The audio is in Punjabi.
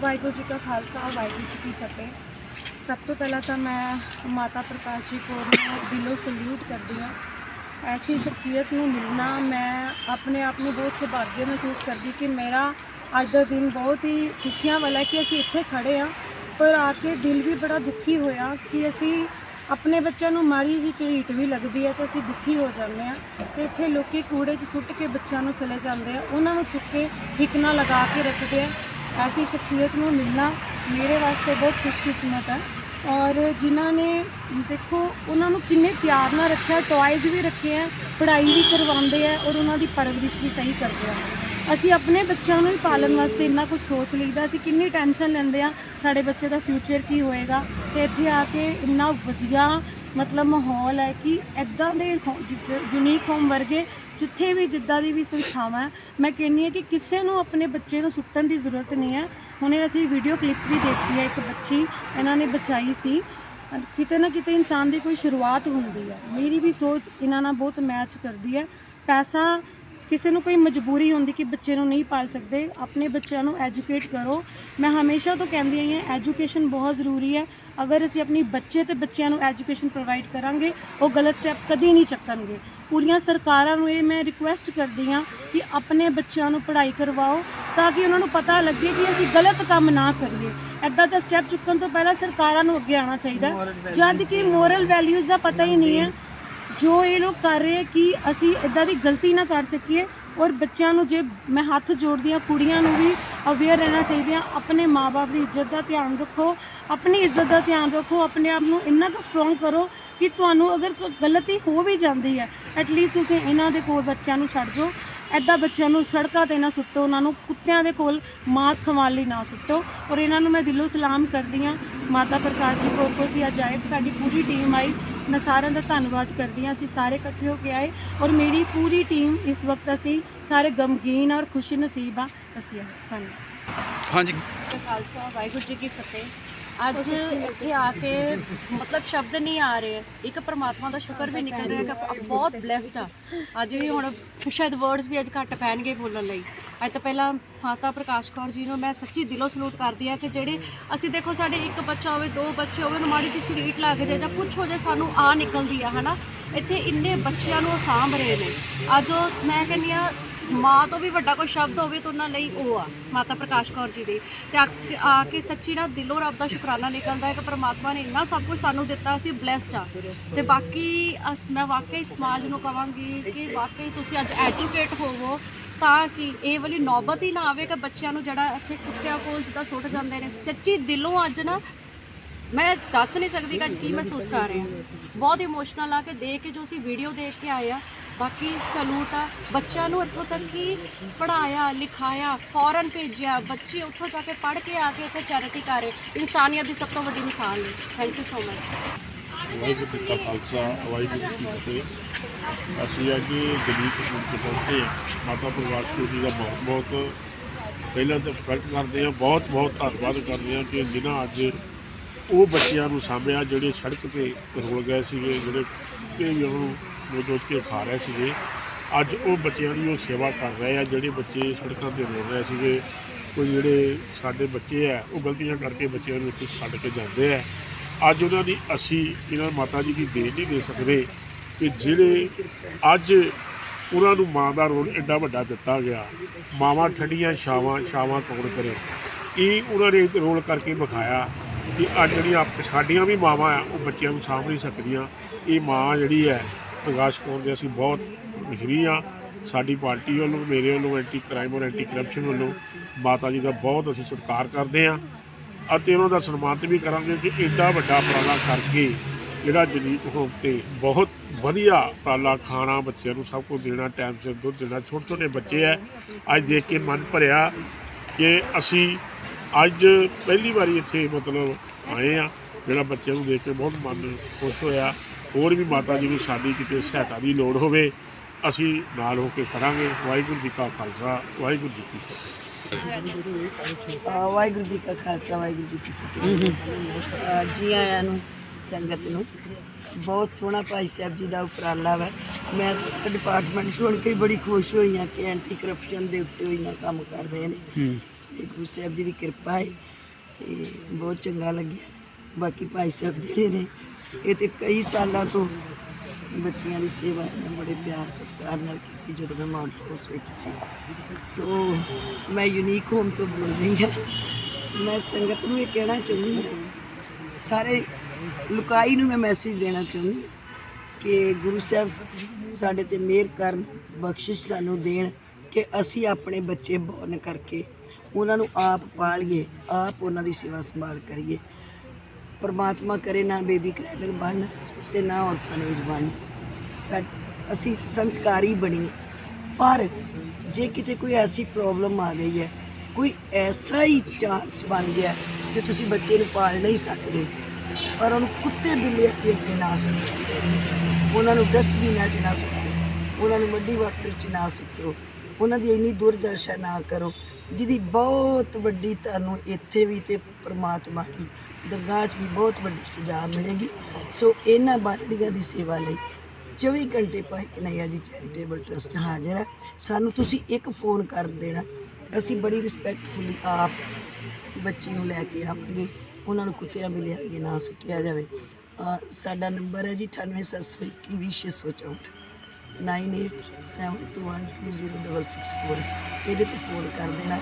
ਵਾਹਿਗੁਰੂ ਜੀ ਕਾ ਖਾਲਸਾ, ਵਾਹਿਗੁਰੂ ਜੀ ਕੀ ਫਤਿਹ। ਸਭ ਤੋਂ ਪਹਿਲਾਂ ਤਾਂ ਮੈਂ ਮਾਤਾ ਪ੍ਰਕਾਸ਼ ਜੀ ਕੌਰ ਨੂੰ ਦਿਲੋਂ ਸਲੂਟ ਕਰਦੀ ਹਾਂ। ਐਸੀ ਸ਼ਖਸੀਅਤ ਨੂੰ ਮਿਲਣਾ ਮੈਂ ਆਪਣੇ ਆਪ ਨੂੰ ਬਹੁਤ ਸੁਭਾਗਿਆ ਮਹਿਸੂਸ ਕਰਦੀ ਕਿ ਮੇਰਾ ਅੱਜ ਦਾ ਦਿਨ ਬਹੁਤ ਹੀ ਖੁਸ਼ੀਆਂ ਵਾਲਾ ਹੈ ਕਿ ਅਸੀਂ ਇੱਥੇ ਖੜੇ ਹਾਂ। ਪਰ ਆ ਕੇ ਦਿਲ ਵੀ ਬੜਾ ਦੁਖੀ ਹੋਇਆ ਕਿ ਅਸੀਂ ਆਪਣੇ ਬੱਚਿਆਂ ਨੂੰ ਮਾੜੀ ਜਿਹੀ ਝਰੀਟ ਵੀ ਲੱਗਦੀ ਹੈ ਤਾਂ ਅਸੀਂ ਦੁਖੀ ਹੋ ਜਾਂਦੇ ਹਾਂ ਤੇ ਇੱਥੇ ਲੋਕੀ ਕੂੜੇ 'ਚ ਸੁੱਟ ਕੇ ਬੱਚਿਆਂ ਨੂੰ ਚਲੇ ਜਾਂਦੇ ਆ। ਉਹਨਾਂ ਨੂੰ ਚੁੱਕ ਕੇ ਹਿੱਕ ਲਗਾ ਕੇ ਰੱਖਦੇ ਆ। ਐਸੀ ਸ਼ਖਸੀਅਤ ਨੂੰ ਮਿਲਣਾ ਮੇਰੇ ਵਾਸਤੇ ਬਹੁਤ ਖੁਸ਼ਕਿਸਮਤ ਹੈ ਔਰ ਜਿਨ੍ਹਾਂ ਨੇ ਦੇਖੋ ਉਹਨਾਂ ਨੂੰ ਕਿੰਨੇ ਪਿਆਰ ਨਾਲ ਰੱਖਿਆ ਟੌਇਜ਼ ਵੀ ਰੱਖੇ ਆ ਪੜ੍ਹਾਈ ਵੀ ਕਰਵਾਉਂਦੇ ਆ ਔਰ ਉਹਨਾਂ ਦੀ ਪਰਵਰਿਸ਼ ਵੀ ਸਹੀ ਕਰਦੇ ਆ ਅਸੀਂ ਆਪਣੇ ਬੱਚਿਆਂ ਨੂੰ ਹੀ ਪਾਲਣ ਵਾਸਤੇ ਇੰਨਾ ਕੁਝ ਸੋਚ ਲਈਦਾ ਅਸੀਂ ਕਿੰਨੀ ਟੈਨਸ਼ਨ ਲੈਂਦੇ ਆ ਸਾਡੇ ਬੱਚੇ ਦਾ ਫਿਊਚਰ ਕੀ ਹੋਏਗਾ ਤੇ ਇੱਥੇ ਆ ਕੇ ਇੰਨਾ ਵਧੀਆ ਮਤਲਬ ਮਾਹੌਲ ਹੈ ਕਿ ਐਦਾਂ ਦੇ ਯੂਨੀਕ ਹੋਮ ਵਰਗੇ ਜਿੱਥੇ ਵੀ ਜਿੱਦਾਂ ਦੀ ਵੀ ਸੰਸਥਾਵਾਂ ਹੈ, ਮੈਂ ਕਹਿੰਨੀ ਹਾਂ ਕਿ ਕਿਸੇ ਨੂੰ ਆਪਣੇ ਬੱਚੇ ਨੂੰ ਸੁੱਟਣ ਦੀ ਜ਼ਰੂਰਤ ਨਹੀਂ ਹੈ। ਹੁਣੇ ਅਸੀਂ ਵੀਡੀਓ ਕਲਿੱਪ ਵੀ ਦੇਖੀ ਹੈ ਇੱਕ ਬੱਚੀ ਇਹਨਾਂ ਨੇ ਬਚਾਈ ਸੀ। ਕਿਤੇ ਨਾ ਕਿਤੇ ਇਨਸਾਨ ਦੀ ਕੋਈ ਸ਼ੁਰੂਆਤ ਹੁੰਦੀ ਹੈ। ਮੇਰੀ ਵੀ ਸੋਚ ਇਹਨਾਂ ਨਾਲ ਬਹੁਤ ਮੈਚ ਕਰਦੀ ਹੈ। ਪੈਸਾ ਕਿਸੇ ਨੂੰ ਕੋਈ ਮਜਬੂਰੀ ਹੁੰਦੀ ਕਿ ਬੱਚੇ ਨੂੰ ਨਹੀਂ ਪਾਲ ਸਕਦੇ ਆਪਣੇ ਬੱਚਿਆਂ ਨੂੰ ਐਜੂਕੇਟ ਕਰੋ। ਮੈਂ ਹਮੇਸ਼ਾ ਤੋਂ ਕਹਿੰਦੀ ਆਈ ਹਾਂ ਐਜੂਕੇਸ਼ਨ ਬਹੁਤ ਜ਼ਰੂਰੀ ਹੈ। ਅਗਰ ਅਸੀਂ ਆਪਣੀ ਬੱਚੇ ਤੇ ਬੱਚਿਆਂ ਨੂੰ ਐਜੂਕੇਸ਼ਨ ਪ੍ਰੋਵਾਈਡ ਕਰਾਂਗੇ ਉਹ ਗਲਤ ਸਟੈਪ ਕਦੀ ਨਹੀਂ ਚੱਕਣਗੇ। ਪੂਰੀਆਂ ਸਰਕਾਰਾਂ ਨੂੰ ਇਹ ਮੈਂ ਰਿਕੁਐਸਟ ਕਰਦੀ ਹਾਂ ਕਿ ਆਪਣੇ ਬੱਚਿਆਂ ਨੂੰ ਪੜ੍ਹਾਈ ਕਰਵਾਓ ਤਾਂ ਕਿ ਉਹਨਾਂ ਨੂੰ ਪਤਾ ਲੱਗੇ ਕਿ ਅਸੀਂ ਗਲਤ ਕੰਮ ਨਾ ਕਰੀਏ। ਐਦਾਂ ਦਾ ਸਟੈਪ ਚੁੱਕਣ ਤੋਂ ਪਹਿਲਾਂ ਸਰਕਾਰਾਂ ਨੂੰ ਅੱਗੇ ਆਉਣਾ ਚਾਹੀਦਾ। ਜਦ ਕਿ ਮੋਰਲ ਵੈਲਿਊਜ਼ ਦਾ ਪਤਾ ਹੀ ਨਹੀਂ ਹੈ। ਜੋ ਇਹ ਲੋਕ ਕਰ ਰਹੇ ਕਿ ਅਸੀਂ ਇਦਾਂ ਦੀ ਗਲਤੀ ਨਾ ਕਰ ਸਕੀਏ ਔਰ ਬੱਚਿਆਂ ਨੂੰ ਜੇ ਮੈਂ ਹੱਥ ਜੋੜਦੀ ਹਾਂ, ਕੁੜੀਆਂ ਨੂੰ ਵੀ ਅਵੇਅਰ ਰਹਿਣਾ ਚਾਹੀਦੀਆਂ ਆਪਣੇ ਮਾਪੇ ਦੀ ਇੱਜ਼ਤ ਦਾ ਧਿਆਨ ਰੱਖੋ, ਆਪਣੀ ਇੱਜ਼ਤ ਦਾ ਧਿਆਨ ਰੱਖੋ, ਆਪਣੇ ਆਪ ਨੂੰ ਇੰਨਾ ਕੁ ਸਟਰੋਂਗ ਕਰੋ ਕਿ ਤੁਹਾਨੂੰ ਅਗਰ ਕੋਈ ਗਲਤੀ ਹੋ ਵੀ ਜਾਂਦੀ ਹੈ ਐਟਲੀਸਟ ਤੁਸੀਂ ਇਹਨਾਂ ਦੇ ਕੋਲ ਬੱਚਿਆਂ ਨੂੰ ਛੱਡ ਜਾਓ ਐਦਾਂ ਬੱਚਿਆਂ ਨੂੰ ਸੜਕਾਂ ਤੇ ਨਾ ਸੁੱਟੋ, ਉਹਨਾਂ ਨੂੰ ਕੁੱਤਿਆਂ ਦੇ ਕੋਲ ਮਾਸ ਖਵਾਉਣ ਲਈ ਨਾ ਸੁੱਟੋ ਔਰ ਇਹਨਾਂ ਨੂੰ ਮੈਂ ਦਿਲੋਂ ਸਲਾਮ ਕਰਦੀ ਹਾਂ, ਮਾਤਾ ਪ੍ਰਕਾਸ਼ ਜੀ ਕੋਲ ਕੋ ਅਜਾਇਬ ਸਾਡੀ ਪੂਰੀ ਟੀਮ ਆਈ ਮੈਂ ਸਾਰਿਆਂ ਦਾ ਧੰਨਵਾਦ ਕਰਦੀ ਹਾਂ। ਅਸੀਂ ਸਾਰੇ ਇਕੱਠੇ ਹੋ ਕੇ ਆਏ ਔਰ ਮੇਰੀ ਪੂਰੀ ਟੀਮ ਇਸ ਵਕਤ ਅਸੀਂ ਸਾਰੇ ਗਮਗੀਨ ਔਰ ਖੁਸ਼ੀ ਨਸੀਬ ਆ ਅਸੀਂ। ਧੰਨਵਾਦ। ਹਾਂਜੀ। ਖਾਲਸਾ ਵਾਹਿਗੁਰੂ ਜੀ ਕੀ ਫਤਿਹ। ਅੱਜ ਇੱਥੇ ਆ ਕੇ ਮਤਲਬ ਸ਼ਬਦ ਨਹੀਂ ਆ ਰਹੇ। ਇੱਕ ਪ੍ਰਮਾਤਮਾ ਦਾ ਸ਼ੁਕਰ ਵੀ ਨਿਕਲ ਰਿਹਾ ਕਿ ਬਹੁਤ ਬlesed ਆ। ਅੱਜ ਵੀ ਹੁਣ ਸ਼ਾਇਦ ਵਰਡਸ ਵੀ ਅੱਜ ਘੱਟ ਪੈਣਗੇ ਬੋਲਣ ਲਈ। ਅੱਜ ਤੋਂ ਪਹਿਲਾਂ ਮਾਤਾ ਪ੍ਰਕਾਸ਼ ਕੌਰ ਜੀ ਨੂੰ ਮੈਂ ਸੱਚੀ ਦਿਲੋਂ ਸਲੂਟ ਕਰਦੀ ਆ ਕਿ ਜਿਹੜੇ ਅਸੀਂ ਦੇਖੋ ਸਾਡੇ ਇੱਕ ਬੱਚਾ ਹੋਵੇ, ਦੋ ਬੱਚੇ ਹੋਵੇ ਮਾੜੀ ਜਿਹੀ ਝਰੀਟ ਲੱਗ ਜਾਏ ਜਾਂ ਕੁਝ ਹੋ ਜਾਏ, ਸਾਨੂੰ ਆ ਨਿਕਲਦੀ ਆ, ਹਨਾ? ਇੱਥੇ ਇੰਨੇ ਬੱਚਿਆਂ ਨੂੰ ਉਹ ਸਾਂਭ ਰਹੇ ਨੇ। ਅੱਜ ਉਹ ਮੈਂ ਕਹਿੰਦੀ ਆ ਮਾਂ ਤੋਂ ਵੀ ਵੱਡਾ ਕੋਈ ਸ਼ਬਦ ਹੋਵੇ ਤਾਂ ਉਹਨਾਂ ਲਈ ਉਹ ਆ, ਮਾਤਾ ਪ੍ਰਕਾਸ਼ ਕੌਰ ਜੀ ਦੀ। ਤੇ ਆ ਕੇ- ਆ ਕੇ ਸੱਚੀ ਨਾ ਦਿਲੋਂ ਰੱਬ ਦਾ ਸ਼ੁਕਰਾਨਾ ਨਿਕਲਦਾ ਹੈ ਕਿ ਪ੍ਰਮਾਤਮਾ ਨੇ ਇੰਨਾ ਸਭ ਕੁਝ ਸਾਨੂੰ ਦਿੱਤਾ, ਅਸੀਂ ਬlesed ਆ। ਤੇ ਬਾਕੀ ਅਸ- ਮੈਂ ਵਾਕਈ ਸਮਾਜ ਨੂੰ ਕਵਾਂਗੀ ਕਿ ਵਾਕਈ ਤੁਸੀਂ ਅੱਜ ਐਜੂਕੇਟ ਹੋਵੋ ਤਾਂ ਕਿ ਇਹ ਵਾਲੀ ਨੌਬਤ ਹੀ ਨਾ ਆਵੇ ਕਿ ਬੱਚਿਆਂ ਨੂੰ ਜਿਹੜਾ ਇੱਥੇ ਕੁੱਤਿਆਂ ਕੋਲ ਜਿੱਦਾਂ ਸੁੱਟ ਜਾਂਦੇ ਨੇ। ਸੱਚੀ ਦਿਲੋਂ ਅੱਜ ਨਾ ਮੈਂ ਦੱਸ ਨਹੀਂ ਸਕਦੀ ਕਿ ਅੱਜ ਕੀ ਮਹਿਸੂਸ ਕਰ ਰਹੇ ਹਾਂ। ਬਹੁਤ ਇਮੋਸ਼ਨਲ ਆ ਕੇ ਦੇਖ ਕੇ ਜੋ ਅਸੀਂ ਵੀਡੀਓ ਦੇਖ ਕੇ ਆਏ ਆ, ਬਾਕੀ ਸਲੂਟ ਆ। ਬੱਚਿਆਂ ਨੂੰ ਇੱਥੋਂ ਤੱਕ ਕਿ ਪੜਾਇਆ ਲਿਖਾਇਆ ਫੌਰਨ ਭੇਜਿਆ, ਬੱਚੇ ਉੱਥੋਂ ਜਾ ਕੇ ਪੜ੍ਹ ਕੇ ਆ ਕੇ ਇੱਥੇ ਚੈਰਿਟੀ ਕਰ ਰਹੇ। ਇਨਸਾਨੀਅਤ ਦੀ ਸਭ ਤੋਂ ਵੱਡੀ ਮਿਸਾਲ ਨੇ thank you so much Waheguru ji ਕਾ ਖਾਲਸਾ, ਵਾਹਿਗੁਰੂ ਜੀ ਕੀ ਫਤਿਹ। ਅਸੀਂ ਅੱਜ ਦਲੀਪ ਸਿੰਘ ਦੇ ਪਹੁੰਚੇ ਮਾਤਾ ਪ੍ਰਵਾਸ ਕੌਰ ਜੀ ਦਾ ਬਹੁਤ ਬਹੁਤ ਪਹਿਲਾਂ ਤਾਂ ਰਿਸਪੈਕਟ ਕਰਦੇ ਹਾਂ, ਬਹੁਤ ਬਹੁਤ ਧੰਨਵਾਦ ਕਰਦੇ ਹਾਂ ਕਿ ਜਿਨ੍ਹਾਂ ਅੱਜ ਉਹ ਬੱਚਿਆਂ ਨੂੰ ਸਾਂਭਿਆ, ਜਿਹੜੇ ਸੜਕ ਤੇ ਰੁਲ ਗਏ ਸੀਗੇ, ਜਿਹੜੇ ਕਿ ਵੀ ਉਹਨੂੰ ਨੋਚ ਕੇ ਖਾ ਰਹੇ ਸੀਗੇ। ਅੱਜ ਉਹ ਬੱਚਿਆਂ ਦੀ ਉਹ ਸੇਵਾ ਕਰ ਰਹੇ ਆ, ਜਿਹੜੇ ਬੱਚੇ ਸੜਕਾਂ ਤੇ ਰੋਲ ਰਹੇ ਸੀਗੇ। ਕੋਈ ਜਿਹੜੇ ਸਾਡੇ ਬੱਚੇ ਆ, ਉਹ ਗਲਤੀਆਂ ਕਰਕੇ ਬੱਚਿਆਂ ਨੂੰ ਇੱਥੇ ਛੱਡ ਕੇ ਜਾਂਦੇ ਆ। ਅੱਜ ਉਹਨਾਂ ਦੀ ਅਸੀਂ ਇਹਨਾਂ ਮਾਤਾ ਜੀ ਦੀ ਦੇਣ ਨਹੀਂ ਦੇ ਸਕਦੇ ਕਿ ਜਿਹੜੇ ਅੱਜ ਉਹਨਾਂ ਨੂੰ ਮਾਂ ਦਾ ਰੋਲ ਐਡਾ ਵੱਡਾ ਦਿੱਤਾ ਗਿਆ। ਮਾਵਾਂ ਠੰਡੀਆਂ ਛਾਵਾਂ ਛਾਵਾਂ ਕੌਣ ਕਰੇ? ਇਹ ਉਹਨਾਂ ਨੇ ਰੋਲ ਕਰਕੇ ਵਿਖਾਇਆ। ਕਿ ਅੱਜ ਜਿਹੜੀਆਂ ਸਾਡੀਆਂ ਵੀ ਮਾਵਾਂ ਆ, ਉਹ ਬੱਚਿਆਂ ਨੂੰ ਸਾਂਭ ਨਹੀਂ ਸਕਦੀਆਂ। ਇਹ ਮਾਂ ਜਿਹੜੀ ਹੈ, ਪ੍ਰਕਾਸ਼ ਕੌਰ ਦੇ ਅਸੀਂ ਬਹੁਤ ਮਸ਼ਹੂਰੀ ਆ। ਸਾਡੀ ਪਾਰਟੀ ਵੱਲੋਂ, ਮੇਰੇ ਵੱਲੋਂ ਐਂਟੀ ਕ੍ਰਾਈਮ ਔਰ ਐਂਟੀ ਕਰਪਸ਼ਨ ਵੱਲੋਂ ਮਾਤਾ ਜੀ ਦਾ ਬਹੁਤ ਅਸੀਂ ਸਤਿਕਾਰ ਕਰਦੇ ਹਾਂ ਅਤੇ ਉਹਨਾਂ ਦਾ ਸਨਮਾਨਿਤ ਵੀ ਕਰਾਂਗੇ ਕਿ ਐਡਾ ਵੱਡਾ ਉਪਰਾਲਾ ਕਰਕੇ ਜਿਹੜਾ ਜਨੀਕ ਹੋਮ ਤੇ ਬਹੁਤ ਵਧੀਆ ਉਪਰਾਲਾ ਖਾਣਾ ਬੱਚਿਆਂ ਨੂੰ ਸਭ ਕੁਝ ਦੇਣਾ ਟਾਈਮ ਸਿਰ ਦੁੱਧ ਦੇਣਾ ਛੋਟੇ ਛੋਟੇ ਬੱਚੇ ਹੈ ਅੱਜ ਦੇਖ ਕੇ ਮਨ ਭਰਿਆ ਕਿ ਅਸੀਂ ਅੱਜ ਪਹਿਲੀ ਵਾਰੀ ਇੱਥੇ ਮਤਲਬ ਆਏ ਆ ਜਿਹੜਾ ਬੱਚਿਆਂ ਨੂੰ ਦੇਖ ਕੇ ਬਹੁਤ ਮਨ ਖੁਸ਼ ਹੋਇਆ। ਹੋਰ ਵੀ ਮਾਤਾ ਜੀ ਨੂੰ ਸਾਡੀ ਕਿਤੇ ਸਹਾਇਤਾ ਦੀ ਲੋੜ ਹੋਵੇ, ਅਸੀਂ ਨਾਲ ਹੋ ਕੇ ਕਰਾਂਗੇ ਵਾਹਿਗੁਰੂ ਜੀ ਕਾ ਖਾਲਸਾ, ਵਾਹਿਗੁਰੂ ਜੀ ਕੀ ਫਤਿਹ। ਵਾਹਿਗੁਰੂ ਜੀ ਕਾ ਖਾਲਸਾ, ਵਾਹਿਗੁਰੂ ਜੀ ਕੀ ਫਤਿਹ। ਜੀ ਆਇਆਂ ਨੂੰ ਸੰਗਤ ਨੂੰ। ਬਹੁਤ ਸੋਹਣਾ ਭਾਈ ਸਾਹਿਬ ਜੀ ਦਾ ਉਪਰਾਲਾ ਵਾ। ਮੈਂ ਡਿਪਾਰਟਮੈਂਟ ਸੁਣ ਕੇ ਬੜੀ ਖੁਸ਼ ਹੋਈ ਹਾਂ ਕਿ ਐਂਟੀ ਕਰਪਸ਼ਨ ਦੇ ਉੱਤੇ ਉਹ ਇੰਨਾ ਕੰਮ ਕਰ ਰਹੇ ਨੇ। ਗੁਰੂ ਸਾਹਿਬ ਜੀ ਦੀ ਕਿਰਪਾ ਹੈ ਤੇ ਬਹੁਤ ਚੰਗਾ ਲੱਗਿਆ। ਬਾਕੀ ਭਾਈ ਸਾਹਿਬ ਜਿਹੜੇ ਨੇ ਇਹ ਤੇ ਕਈ ਸਾਲਾਂ ਤੋਂ ਬੱਚਿਆਂ ਦੀ ਸੇਵਾ ਇਹਨਾਂ ਬੜੇ ਪਿਆਰ ਸਤਿਕਾਰ ਨਾਲ ਕੀਤੀ ਜਦੋਂ ਮੈਂ ਮਾਊਂਟ ਹਾਊਸ ਵਿੱਚ ਸੀ। ਸੋ ਮੈਂ ਯੂਨੀਕ ਹੋਮ ਤੋਂ ਬੋਲ ਰਹੀ ਹਾਂ। ਮੈਂ ਸੰਗਤ ਨੂੰ ਇਹ ਕਹਿਣਾ ਚਾਹੁੰਦੀ ਹਾਂ ਸਾਰੇ ਲੁਕਾਈ ਨੂੰ ਮੈਂ ਮੈਸੇਜ ਦੇਣਾ ਚਾਹੁੰਦੀ ਹਾਂ ਕਿ ਗੁਰੂ ਸਾਹਿਬ ਸਾਡੇ ਤੇ ਮਿਹਰ ਕਰਨ, ਬਖਸ਼ਿਸ਼ ਸਾਨੂੰ ਦੇਣ ਕਿ ਅਸੀਂ ਆਪਣੇ ਬੱਚੇ ਬੋਰਨ ਕਰਕੇ ਉਹਨਾਂ ਨੂੰ ਆਪ ਪਾਲੀਏ, ਆਪ ਉਹਨਾਂ ਦੀ ਸੇਵਾ ਸੰਭਾਲ ਕਰੀਏ। ਪਰਮਾਤਮਾ ਕਰੇ ਨਾ ਬੇਬੀ ਕ੍ਰੈਡਲ ਬਣ ਤੇ ਨਾ ਔਰਫਨੇਜ ਬਣ। ਸਾ- ਅਸੀਂ ਸੰਸਕਾਰੀ ਬਣੀਏ। ਪਰ ਜੇ ਕਿਤੇ ਕੋਈ ਐਸੀ ਪ੍ਰੋਬਲਮ ਆ ਗਈ ਹੈ, ਕੋਈ ਐਸਾ ਹੀ ਚਾਂਸ ਬਣ ਗਿਆ ਕਿ ਤੁਸੀਂ ਬੱਚੇ ਨੂੰ ਪਾਲ ਨਹੀਂ ਸਕਦੇ ਪਰ ਉਹਨੂੰ ਕੁੱਤੇ ਬਿੱਲਿਆਂ ਦੇ ਅੱਗੇ ਨਾ ਸੁੱਟੋ। ਉਹਨਾਂ ਨੂੰ ਡਸਟਬਿਨਾਂ 'ਚ ਨਾ ਸੁੱਟੋ। ਉਹਨਾਂ ਨੂੰ ਮੱਡੀ ਵਾਟਰ 'ਚ ਨਾ ਸੁੱਟੋ। ਉਹਨਾਂ ਦੀ ਇੰਨੀ ਦੁਰਦਸ਼ਾ ਨਾ ਕਰੋ, ਜਿਹਦੀ ਬਹੁਤ ਵੱਡੀ ਤੁਹਾਨੂੰ ਇੱਥੇ ਵੀ ਤੇ ਪ੍ਰਮਾਤਮਾ ਦੀ ਦਰਗਾਹ 'ਚ ਵੀ ਬਹੁਤ ਵੱਡੀ ਸਜ਼ਾ ਮਿਲੇਗੀ। ਸੋ ਇਹਨਾਂ ਬਾਲੜੀਆਂ ਦੀ ਸੇਵਾ ਲਈ 24 ਘੰਟੇ ਭਾਈ ਕਨਈਆ ਜੀ ਚੈਰੀਟੇਬਲ ਟਰਸਟ ਹਾਜ਼ਰ ਹੈ ਸਾਨੂੰ ਤੁਸੀਂ ਇੱਕ ਫੋਨ ਕਰ ਦੇਣਾ। ਅਸੀਂ ਬੜੀ ਰਿਸਪੈਕਟਫੁਲੀ ਆਪ ਬੱਚੇ ਨੂੰ ਲੈ ਕੇ ਆਵਾਂਗੇ, ਉਹਨਾਂ ਨੂੰ ਕੁੱਤਿਆਂ ਮਿਲਿਆ ਅੱਗੇ ਨਾ ਸੁੱਟਿਆ ਜਾਵੇ। ਸਾਡਾ ਨੰਬਰ ਹੈ ਜੀ 9872 9872120664 ਇਹਦੇ ਤੇ ਫੋਨ ਕਰ ਦੇਣਾ।